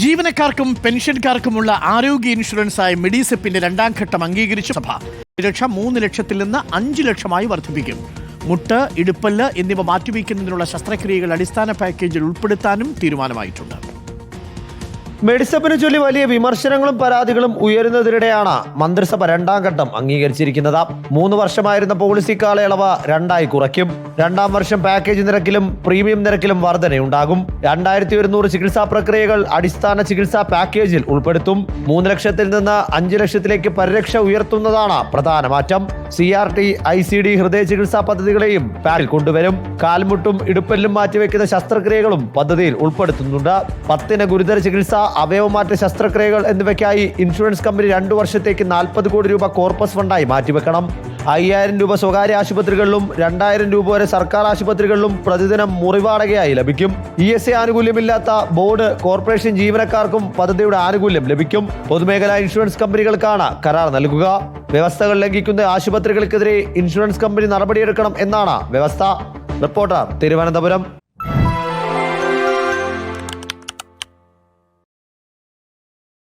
ജീവനക്കാർക്കും പെൻഷൻകാർക്കുമുള്ള ആരോഗ്യ ഇൻഷുറൻസായ മെഡിസെപ്പിന്റെ രണ്ടാം ഘട്ടം അംഗീകരിച്ച സഭ. സുരക്ഷ മൂന്ന് ലക്ഷത്തിൽ നിന്ന് അഞ്ച് ലക്ഷമായി വർദ്ധിപ്പിക്കും. മുട്ട് ഇടുപ്പല്ല് എന്നിവ മാറ്റിവെക്കുന്നതിനുള്ള ശസ്ത്രക്രിയകൾ അടിസ്ഥാന പാക്കേജിൽ ഉൾപ്പെടുത്താനും തീരുമാനമായിട്ടുണ്ട്. മെഡിസപ്പിനെ ചൊല്ലി വലിയ വിമർശനങ്ങളും പരാതികളും ഉയരുന്നതിനിടെയാണ് മന്ത്രിസഭ രണ്ടാം ഘട്ടം അംഗീകരിച്ചിരിക്കുന്നത്. മൂന്ന് വർഷമായിരുന്ന പോളിസി കാലയളവ് രണ്ടായി കുറയ്ക്കും. രണ്ടാം വർഷം പാക്കേജ് നിരക്കിലും പ്രീമിയം നിരക്കിലും വർധനയുണ്ടാകും. രണ്ടായിരത്തി ഒരുന്നൂറ് ചികിത്സാ പ്രക്രിയകൾ അടിസ്ഥാന ചികിത്സാ പാക്കേജിൽ ഉൾപ്പെടുത്തും. മൂന്ന് ലക്ഷത്തിൽ നിന്ന് അഞ്ച് ലക്ഷത്തിലേക്ക് പരിരക്ഷ ഉയർത്തുന്നതാണ് പ്രധാന മാറ്റം. C R T I C D ഹൃദയ ചികിത്സാ പദ്ധതികളെയും പാരിൽ കൊണ്ടുവരും. കാൽമുട്ടും ഇടുപ്പെല്ലും മാറ്റിവെക്കുന്ന ശസ്ത്രക്രിയകളും പദ്ധതിയിൽ ഉൾപ്പെടുത്തുന്നുണ്ട്. പത്തിന് ഗുരുതര ചികിത്സ അവയവമാറ്റ ശസ്ത്രക്രിയകൾ എന്നിവയ്ക്കായി ഇൻഷുറൻസ് കമ്പനി രണ്ടു വർഷത്തേക്ക് നാൽപ്പത് കോടി രൂപ കോർപ്പസ് ഫണ്ടായി മാറ്റിവെക്കണം. അയ്യായിരം രൂപ സ്വകാര്യ ആശുപത്രികളിലും രണ്ടായിരം രൂപ വരെ സർക്കാർ ആശുപത്രികളിലും പ്രതിദിനം മുറിവാടകയായി ലഭിക്കും. ഇ എസ് എ ആനുകൂല്യമില്ലാത്ത ബോർഡ് കോർപ്പറേഷൻ ജീവനക്കാർക്കും പദ്ധതിയുടെ ആനുകൂല്യം ലഭിക്കും. പൊതുമേഖലാ ഇൻഷുറൻസ് കമ്പനികൾക്കാണ് കരാർ നൽകുക. വ്യവസ്ഥകൾ ലംഘിക്കുന്ന ആശുപത്രികൾക്കെതിരെ ഇൻഷുറൻസ് കമ്പനി നടപടിയെടുക്കണം എന്നാണ് വ്യവസ്ഥ. റിപ്പോർട്ടർ തിരുവനന്തപുരം.